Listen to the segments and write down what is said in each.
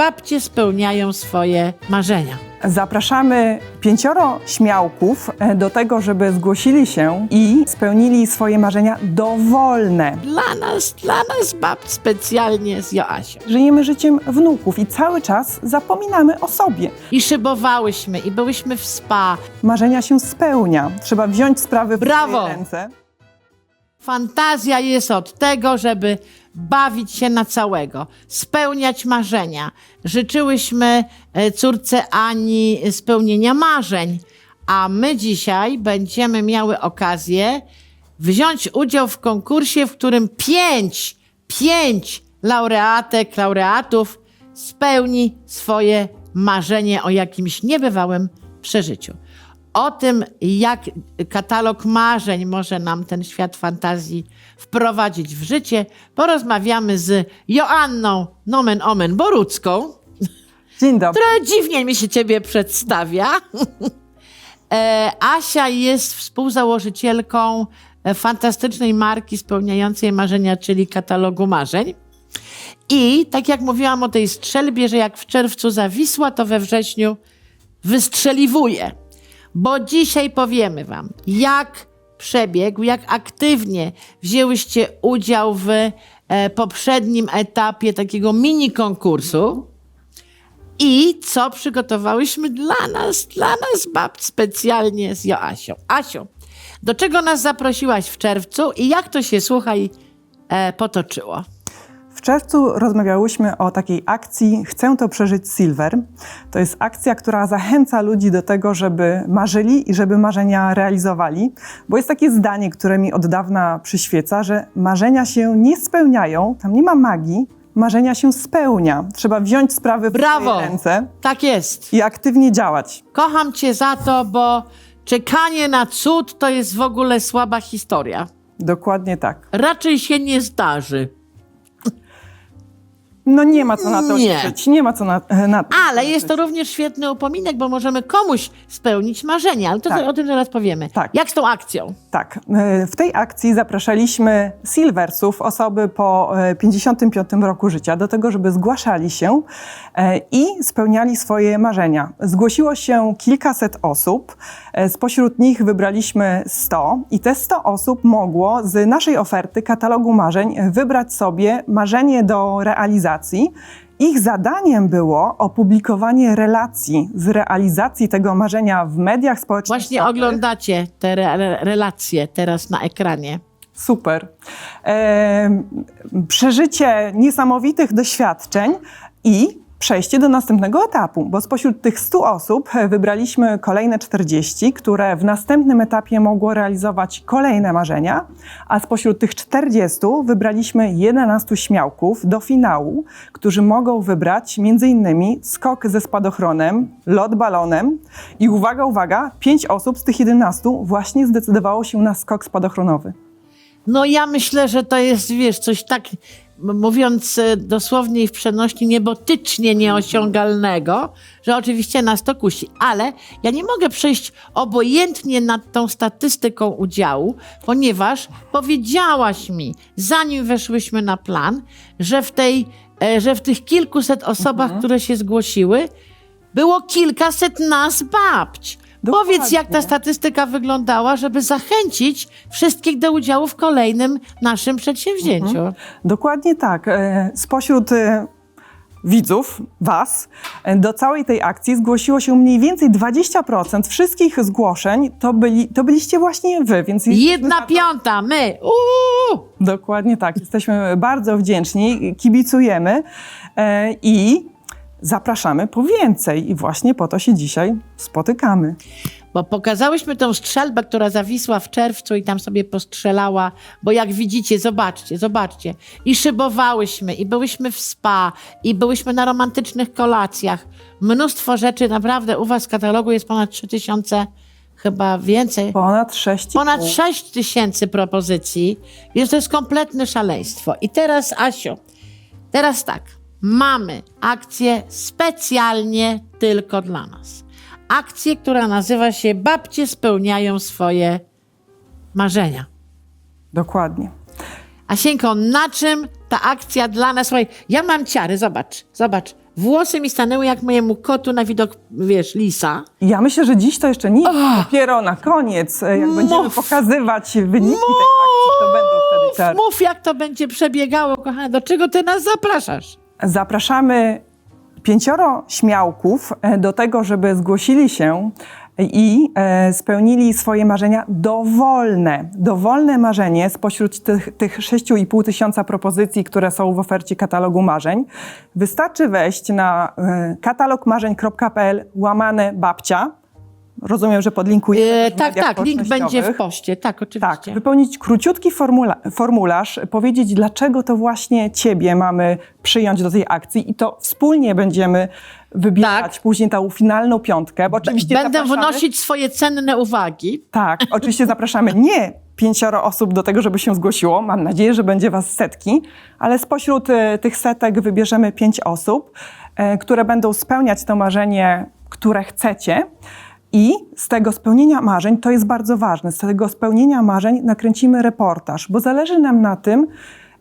babcie spełniają swoje marzenia. Zapraszamy pięcioro śmiałków e, do tego, żeby zgłosili się i spełnili swoje marzenia dowolne. Dla nas, dla nas bab specjalnie z Joasią. Żyjemy życiem wnuków i cały czas zapominamy o sobie. I szybowałyśmy, i byłyśmy w spa. Marzenia się spełnia. Trzeba wziąć sprawy w Brawo! swoje ręce. Fantazja jest od tego, żeby bawić się na całego, spełniać marzenia. Życzyłyśmy e, córce Ani spełnienia marzeń, a my dzisiaj będziemy miały okazję wziąć udział w konkursie, w którym pięć, pięć laureatek, laureatów spełni swoje marzenie o jakimś niebywałym przeżyciu. O tym, jak katalog marzeń może nam ten świat fantazji wprowadzić w życie, porozmawiamy z Joanną Nomen Omen Borucką, Dzień dobry. która dziwnie mi się ciebie przedstawia. E, Asia jest współzałożycielką fantastycznej marki spełniającej marzenia, czyli katalogu marzeń. I tak jak mówiłam o tej strzelbie, że jak w czerwcu zawisła, to we wrześniu wystrzeliwuje. Bo dzisiaj powiemy Wam, jak przebiegł, jak aktywnie wzięłyście udział w e, poprzednim etapie takiego mini konkursu i co przygotowałyśmy dla nas, dla nas bab specjalnie z Joasią. Asiu, do czego nas zaprosiłaś w czerwcu i jak to się, słuchaj, e, potoczyło? W czerwcu rozmawiałyśmy o takiej akcji Chcę to przeżyć Silver. To jest akcja, która zachęca ludzi do tego, żeby marzyli i żeby marzenia realizowali, bo jest takie zdanie, które mi od dawna przyświeca, że marzenia się nie spełniają, tam nie ma magii, marzenia się spełnia. Trzeba wziąć sprawy w Brawo! ręce Tak jest. i aktywnie działać. Kocham cię za to, bo czekanie na cud to jest w ogóle słaba historia. Dokładnie tak. Raczej się nie zdarzy. No nie ma co na to Nie. liczyć, nie ma co na, na to Ale jest to również świetny upominek, bo możemy komuś spełnić marzenia, ale to Tak. o tym zaraz powiemy. Tak. Jak z tą akcją? Tak, e, w tej akcji zapraszaliśmy silversów, osoby po e, 55 roku życia, do tego, żeby zgłaszali się e, i spełniali swoje marzenia. Zgłosiło się kilkaset osób, e, spośród nich wybraliśmy 100 i te 100 osób mogło z naszej oferty katalogu marzeń wybrać sobie marzenie do realizacji. Ich zadaniem było opublikowanie relacji z realizacji tego marzenia w mediach społecznościowych. Właśnie oglądacie te re- relacje teraz na ekranie. Super. E, przeżycie niesamowitych doświadczeń i przejście do następnego etapu, bo spośród tych 100 osób e, wybraliśmy kolejne 40, które w następnym etapie mogło realizować kolejne marzenia, a spośród tych 40 wybraliśmy 11 śmiałków do finału, którzy mogą wybrać m.in. skok ze spadochronem, lot balonem i uwaga, uwaga, 5 osób z tych 11 właśnie zdecydowało się na skok spadochronowy. No ja myślę, że to jest, wiesz, coś tak, mówiąc e, dosłownie i w przenośni, niebotycznie nieosiągalnego, że oczywiście nas to kusi. Ale ja nie mogę przejść obojętnie nad tą statystyką udziału, ponieważ powiedziałaś mi, zanim weszłyśmy na plan, że w, tej, e, że w tych kilkuset osobach, które się zgłosiły, było kilkaset nas babć. Dokładnie. Powiedz, jak ta statystyka wyglądała, żeby zachęcić wszystkich do udziału w kolejnym naszym przedsięwzięciu. Dokładnie tak. E, Spośród e, widzów, Was, e, do całej tej akcji zgłosiło się mniej więcej 20% wszystkich zgłoszeń. To, byli, to byliście właśnie Wy, więc Jedna to- piąta, my! Uuu! Dokładnie tak. Jesteśmy bardzo wdzięczni, kibicujemy i zapraszamy po więcej. I właśnie po to się dzisiaj spotykamy. Bo pokazałyśmy tą strzelbę, która zawisła w czerwcu i tam sobie postrzelała, bo jak widzicie, zobaczcie, zobaczcie. I szybowałyśmy, i byłyśmy w spa, i byłyśmy na romantycznych kolacjach. Mnóstwo rzeczy, naprawdę u was w katalogu jest ponad 3000, chyba więcej. Ponad 6 Ponad 6 tysięcy propozycji, więc to jest kompletne szaleństwo. I teraz, Asiu, teraz tak, mamy akcję specjalnie tylko dla nas. Akcję, która nazywa się Babcie spełniają swoje marzenia. Dokładnie. Asieńko, na czym ta akcja dla nas? Słuchaj, ja mam ciary, zobacz, zobacz. Włosy mi stanęły jak mojemu kotu na widok, wiesz, lisa. Ja myślę, że dziś to jeszcze nie, dopiero na koniec, e, jak będziemy Mów. pokazywać wyniki tej akcji, to będą wtedy te Mów, jak to będzie przebiegało, kochane. Do czego ty nas zapraszasz? Zapraszamy pięcioro śmiałków e, do tego, żeby zgłosili się i e, spełnili swoje marzenia dowolne. Dowolne marzenie spośród tych, tych 6,5 tysiąca propozycji, które są w ofercie katalogu marzeń. Wystarczy wejść na e, katalogmarzeń.pl łamane babcia. Rozumiem, że podlinkujemy E, tak, tak, link będzie w poście. Tak, Tak, oczywiście. wypełnić króciutki formula formularz, powiedzieć, dlaczego to właśnie Ciebie mamy przyjąć do tej akcji i to wspólnie będziemy wybierać Tak. później tą finalną piątkę, bo oczywiście Będę zapraszamy, wnosić swoje cenne uwagi. Tak, oczywiście zapraszamy nie pięcioro osób do tego, żeby się zgłosiło. Mam nadzieję, że będzie Was setki, ale spośród e, tych setek wybierzemy pięć osób, e, które będą spełniać to marzenie, które chcecie. I z tego spełnienia marzeń, to jest bardzo ważne, z tego spełnienia marzeń nakręcimy reportaż, bo zależy nam na tym,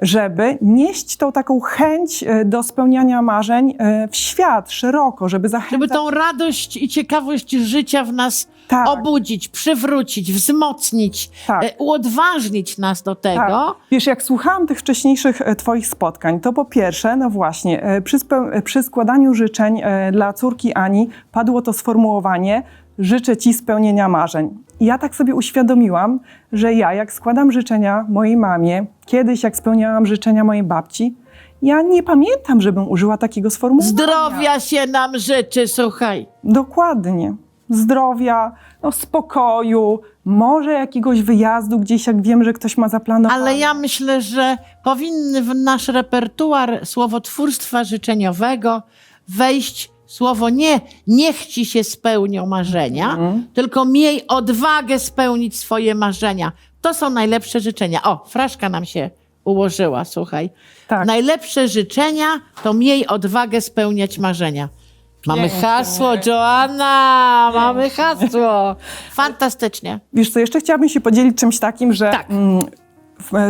żeby nieść tą taką chęć e, do spełniania marzeń e, w świat szeroko, żeby zachęcać. Żeby tą radość i ciekawość życia w nas Tak. obudzić, przywrócić, wzmocnić, Tak. e, uodważnić nas do tego. Tak. Wiesz, jak słuchałam tych wcześniejszych Twoich spotkań, to po pierwsze, no właśnie, przy, przy składaniu życzeń dla córki Ani padło to sformułowanie: Życzę Ci spełnienia marzeń. I ja tak sobie uświadomiłam, że ja, jak składam życzenia mojej mamie, kiedyś, jak spełniałam życzenia mojej babci, ja nie pamiętam, żebym użyła takiego sformułowania. Zdrowia się nam życzy, słuchaj. Dokładnie. Zdrowia, no, spokoju, może jakiegoś wyjazdu gdzieś, jak wiem, że ktoś ma zaplanowane. Ale ja myślę, że powinny w nasz repertuar słowotwórstwa życzeniowego wejść słowo nie niech ci się spełnią marzenia, Mhm. tylko miej odwagę spełnić swoje marzenia. To są najlepsze życzenia. O, fraszka nam się ułożyła, słuchaj. Tak. Najlepsze życzenia to miej odwagę spełniać marzenia. Mamy Pięknie. hasło, Joanna! Mamy hasło. Fantastycznie. Wiesz co, jeszcze chciałabym się podzielić czymś takim, że Tak. mm,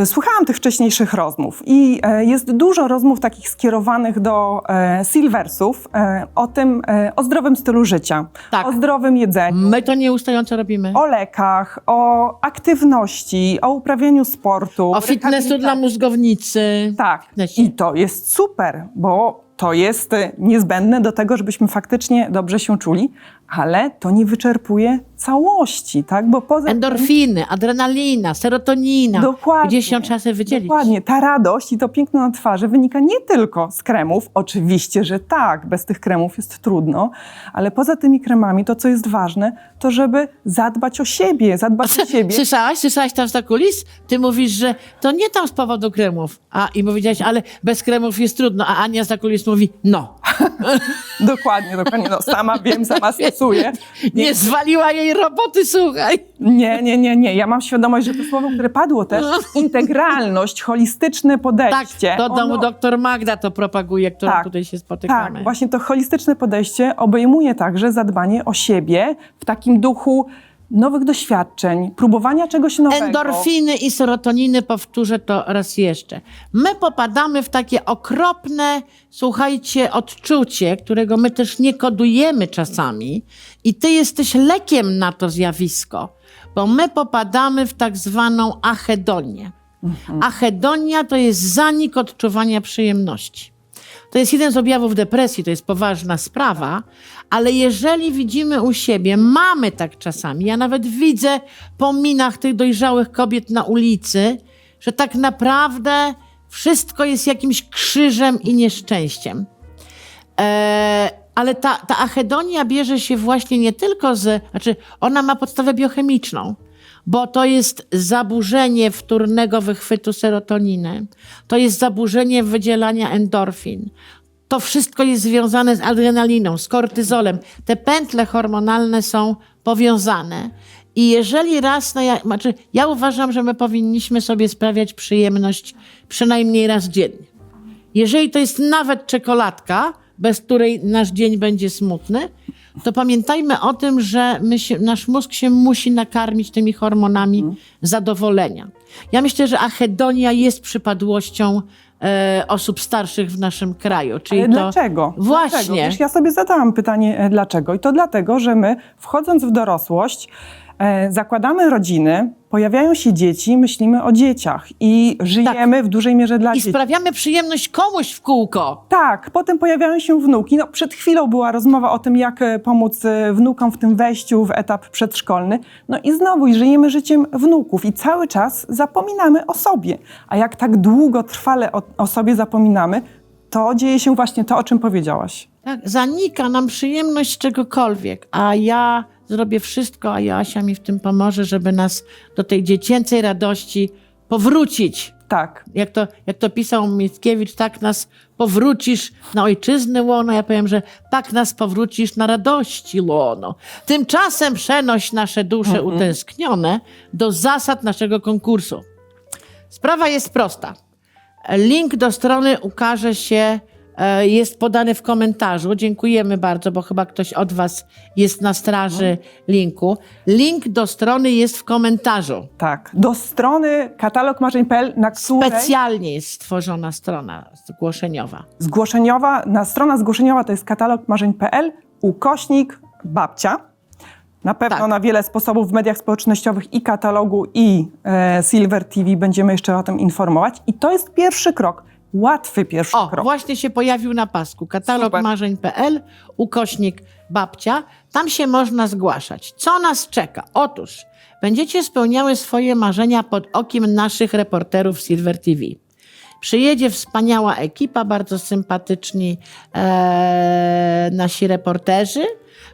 słuchałam tych wcześniejszych rozmów i e, jest dużo rozmów takich skierowanych do e, silversów e, o tym, e, o zdrowym stylu życia, Tak. o zdrowym jedzeniu, My to nieustająco robimy. o lekach, o aktywności, o uprawianiu sportu. O fitnessu dla mózgownicy. Tak. Fitnessie. I to jest super, bo to jest e, niezbędne do tego, żebyśmy faktycznie dobrze się czuli, ale to nie wyczerpuje całości, tak? Bo poza tym- Endorfiny, adrenalina, serotonina. Dokładnie. Gdzieś się trzeba sobie wydzielić. Dokładnie. Ta radość i to piękno na twarzy wynika nie tylko z kremów. Oczywiście, że tak, bez tych kremów jest trudno, ale poza tymi kremami to, co jest ważne, to żeby zadbać o siebie, zadbać o siebie. Słyszałaś? Słyszałaś tam z kulis? Ty mówisz, że to nie tam z powodu kremów. A i powiedziałaś, ale bez kremów jest trudno. A Ania z kulis mówi, no. Dokładnie, dokładnie. No, sama wiem, sama stosuję. Nie zwaliła jej roboty, słuchaj. Nie, nie, nie, nie. Ja mam świadomość, że to słowo, które padło też, integralność, holistyczne Tak, podejście. do domu ono- doktor Magda to propaguje, którą Tak, tutaj się spotykamy. Tak, właśnie to holistyczne podejście obejmuje także zadbanie o siebie w takim duchu nowych doświadczeń, próbowania czegoś nowego. Endorfiny i serotoniny, powtórzę to raz jeszcze. My popadamy w takie okropne, słuchajcie, odczucie, którego my też nie kodujemy czasami, i ty jesteś lekiem na to zjawisko, bo my popadamy w tak zwaną achedonię. Achedonia to jest zanik odczuwania przyjemności. To jest jeden z objawów depresji, to jest poważna sprawa, ale jeżeli widzimy u siebie, mamy tak czasami, ja nawet widzę po minach tych dojrzałych kobiet na ulicy, że tak naprawdę wszystko jest jakimś krzyżem i nieszczęściem. E, ale ta, ta achedonia bierze się właśnie nie tylko z, znaczy ona ma podstawę biochemiczną, bo to jest zaburzenie wtórnego wychwytu serotoniny, to jest zaburzenie wydzielania endorfin. To wszystko jest związane z adrenaliną, z kortyzolem. Te pętle hormonalne są powiązane. I jeżeli raz na ja, znaczy ja uważam, że my powinniśmy sobie sprawiać przyjemność przynajmniej raz dziennie. Jeżeli to jest nawet czekoladka, bez której nasz dzień będzie smutny, to pamiętajmy o tym, że się, nasz mózg się musi nakarmić tymi hormonami zadowolenia. Ja myślę, że achedonia jest przypadłością e, osób starszych w naszym kraju. Czyli Ale to dlaczego? Właśnie. Dlaczego? Wiesz, ja sobie zadałam pytanie, e, dlaczego. I to dlatego, że my, wchodząc w dorosłość, zakładamy rodziny, pojawiają się dzieci, myślimy o dzieciach i żyjemy w dużej mierze dla i dzieci. sprawiamy przyjemność komuś w kółko. Tak, potem pojawiają się wnuki. No, przed chwilą była rozmowa o tym, jak e, pomóc e, wnukom w tym wejściu w etap przedszkolny. No i znowu i żyjemy życiem wnuków i cały czas zapominamy o sobie. A jak tak długo, trwale o, o sobie zapominamy, to dzieje się właśnie to, o czym powiedziałaś. Tak, zanika nam przyjemność czegokolwiek, a ja zrobię wszystko, a Joasia mi w tym pomoże, żeby nas do tej dziecięcej radości powrócić. Tak. Jak to, jak to pisał Mickiewicz, tak nas powrócisz na ojczyznę łono. Ja powiem, że tak nas powrócisz na radości łono. Tymczasem przenoś nasze dusze utęsknione do zasad naszego konkursu. Sprawa jest prosta. Link do strony ukaże się, jest podany w komentarzu. Dziękujemy bardzo, bo chyba ktoś od Was jest na straży linku. Link do strony jest w komentarzu. Tak. Do strony katalogmarzeń.pl, na której Specjalnie jest stworzona strona zgłoszeniowa. zgłoszeniowa, na strona zgłoszeniowa to jest katalogmarzeń.pl, ukośnik babcia. Na pewno Tak. na wiele sposobów w mediach społecznościowych i katalogu, i e, Silver TV będziemy jeszcze o tym informować. I to jest pierwszy krok, łatwy pierwszy O, krok. właśnie się pojawił na pasku. Katalog Super. marzeń.pl, ukośnik babcia. Tam się można zgłaszać. Co nas czeka? Otóż będziecie spełniały swoje marzenia pod okiem naszych reporterów Silver TV. Przyjedzie wspaniała ekipa, bardzo sympatyczni e, nasi reporterzy,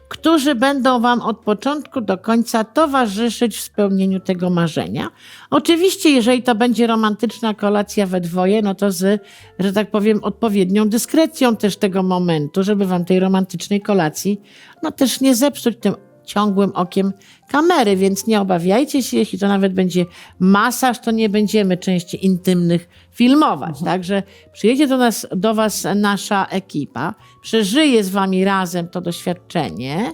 którzy będą Wam od początku do końca towarzyszyć w spełnieniu tego marzenia. Oczywiście, jeżeli to będzie romantyczna kolacja we dwoje, no to z, że tak powiem, odpowiednią dyskrecją też tego momentu, żeby Wam tej romantycznej kolacji, no też nie zepsuć tym ciągłym okiem kamery, więc nie obawiajcie się, jeśli to nawet będzie masaż, to nie będziemy części intymnych filmować. Także przyjedzie do, nas, do Was nasza ekipa, przeżyje z Wami razem to doświadczenie,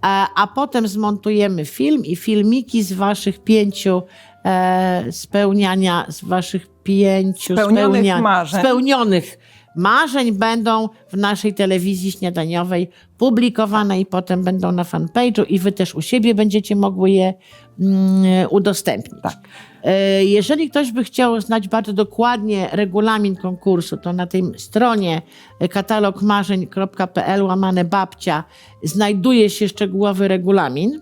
a, a potem zmontujemy film i filmiki z Waszych pięciu e, spełniania, z Waszych pięciu Spełnionych marzeń. spełnionych marzeń będą w naszej telewizji śniadaniowej publikowane i potem będą na fanpage'u i wy też u siebie będziecie mogły je mm, udostępnić. Tak. E, Jeżeli ktoś by chciał znać bardzo dokładnie regulamin konkursu, to na tej stronie katalogmarzeń.pl łamane babcia znajduje się szczegółowy regulamin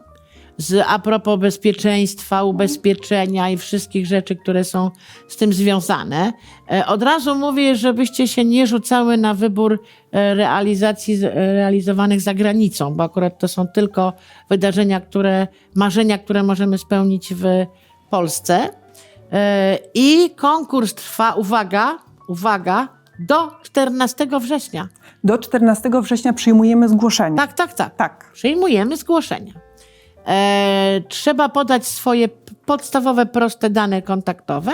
z a propos bezpieczeństwa, ubezpieczenia i wszystkich rzeczy, które są z tym związane. E, Od razu mówię, żebyście się nie rzucały na wybór e, realizacji e, realizowanych za granicą, bo akurat to są tylko wydarzenia, które, marzenia, które możemy spełnić w Polsce. I konkurs trwa, uwaga, uwaga, do 14 września. Do 14 września przyjmujemy zgłoszenia. Tak, tak, tak. Tak. Przyjmujemy zgłoszenia. E, trzeba podać swoje podstawowe, proste dane kontaktowe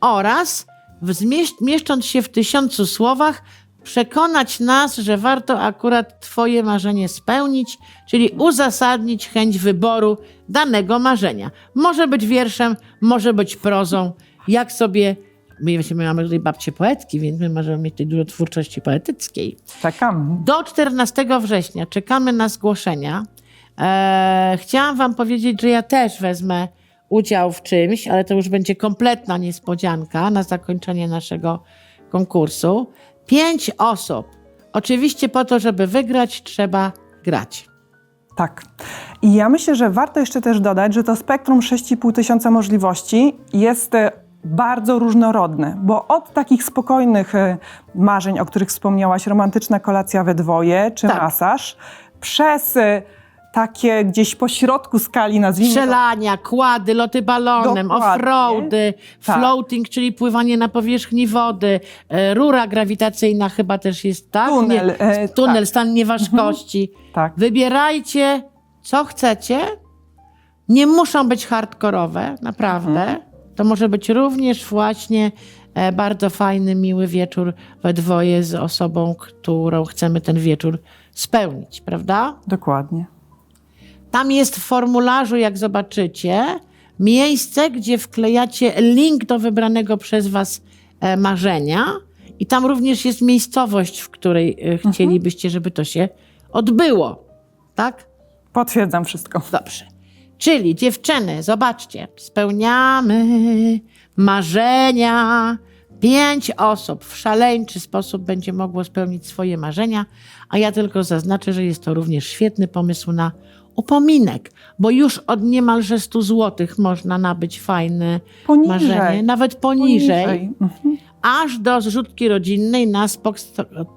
oraz zmieść, mieszcząc się w tysiącu słowach, przekonać nas, że warto akurat Twoje marzenie spełnić, czyli uzasadnić chęć wyboru danego marzenia. Może być wierszem, może być prozą, jak sobie. My, my mamy tutaj babcie poetki, więc my możemy mieć tutaj dużo twórczości poetyckiej. Czekam. Do 14 września czekamy na zgłoszenia. E, chciałam Wam powiedzieć, że ja też wezmę udział w czymś, ale to już będzie kompletna niespodzianka na zakończenie naszego konkursu. Pięć osób. Oczywiście po to, żeby wygrać, trzeba grać. Tak. I ja myślę, że warto jeszcze też dodać, że to spektrum 6,5 tysiąca możliwości jest e, bardzo różnorodne, bo od takich spokojnych e, marzeń, o których wspomniałaś, romantyczna kolacja we dwoje czy Tak. masaż, przez takie gdzieś po środku skali, nazwijmy Strzelania, kłady, loty balonem, Dokładnie. offroady, Tak. floating, czyli pływanie na powierzchni wody, e, rura grawitacyjna chyba też jest, tak? Tunel, Nie, e, tunel tak. stan nieważkości. tak. Wybierajcie, co chcecie. Nie muszą być hardkorowe, naprawdę. Mhm. To może być również właśnie e, bardzo fajny, miły wieczór we dwoje z osobą, którą chcemy ten wieczór spełnić, prawda? Dokładnie. Tam jest w formularzu, jak zobaczycie, miejsce, gdzie wklejacie link do wybranego przez Was e, marzenia I tam również jest miejscowość, w której e, chcielibyście, żeby to się odbyło. Tak? Potwierdzam wszystko. Dobrze. Czyli dziewczyny, zobaczcie, spełniamy marzenia. Pięć osób w szaleńczy sposób będzie mogło spełnić swoje marzenia, a ja tylko zaznaczę, że jest to również świetny pomysł na upominek, bo już od niemalże 100 złotych można nabyć fajne Poniżej. marzenie, nawet poniżej, Mhm. aż do zrzutki rodzinnej na spok,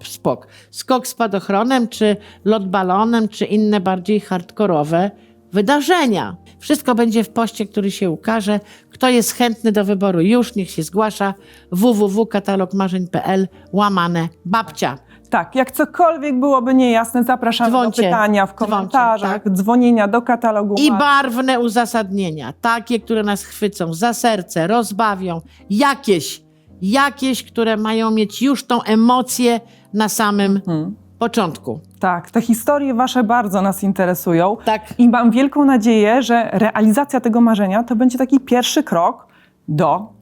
spok, skok spadochronem, czy lot balonem, czy inne bardziej hardkorowe wydarzenia. Wszystko będzie w poście, który się ukaże. Kto jest chętny do wyboru już, niech się zgłasza www.katalogmarzeń.pl łamane babcia. Tak, jak cokolwiek byłoby niejasne, zapraszamy Dzwońcie, do pytania w komentarzach, tak. dzwonienia do katalogu. I barwne uzasadnienia, takie, które nas chwycą za serce, rozbawią, jakieś, jakieś, które mają mieć już tą emocję na samym Hmm. początku. Tak, te historie wasze bardzo nas interesują. Tak. I mam wielką nadzieję, że realizacja tego marzenia to będzie taki pierwszy krok do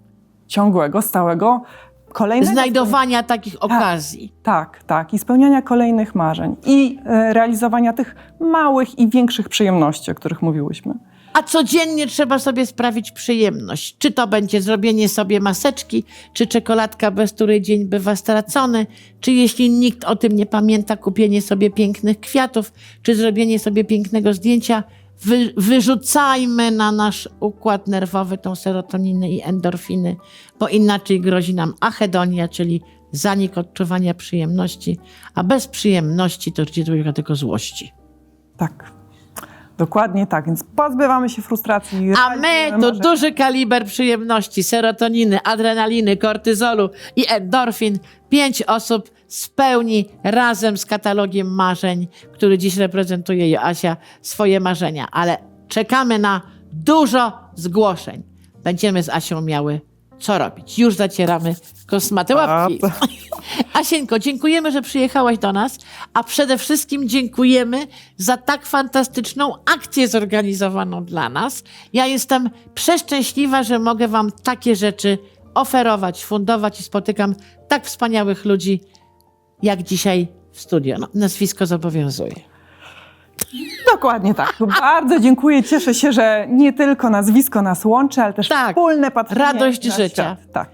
ciągłego, stałego, kolejnego... Znajdowania takich okazji. Tak, tak. I spełniania kolejnych marzeń. I e, realizowania tych małych i większych przyjemności, o których mówiłyśmy. A codziennie trzeba sobie sprawić przyjemność. Czy to będzie zrobienie sobie maseczki, czy czekoladka, bez której dzień bywa stracony, czy jeśli nikt o tym nie pamięta, kupienie sobie pięknych kwiatów, czy zrobienie sobie pięknego zdjęcia. Wy, wyrzucajmy na nasz układ nerwowy tą serotoninę i endorfiny, bo inaczej grozi nam achedonia, czyli zanik odczuwania przyjemności, a bez przyjemności to będzie tylko złości. Tak. Dokładnie tak, więc pozbywamy się frustracji. A my to marzenia. duży kaliber przyjemności, serotoniny, adrenaliny, kortyzolu i endorfin. Pięć osób spełni razem z katalogiem marzeń, który dziś reprezentuje Joasia, swoje marzenia. Ale czekamy na dużo zgłoszeń. Będziemy z Asią miały co robić. Już zacieramy kosmate łapki. Asieńko, dziękujemy, że przyjechałaś do nas, a przede wszystkim dziękujemy za tak fantastyczną akcję zorganizowaną dla nas. Ja jestem przeszczęśliwa, że mogę Wam takie rzeczy oferować, fundować i spotykam tak wspaniałych ludzi, jak dzisiaj w studio. No, nazwisko zobowiązuje. Dokładnie tak. Bardzo dziękuję. Cieszę się, że nie tylko nazwisko nas łączy, ale też Tak. wspólne patrzenie Radość na życia. Świat. Tak.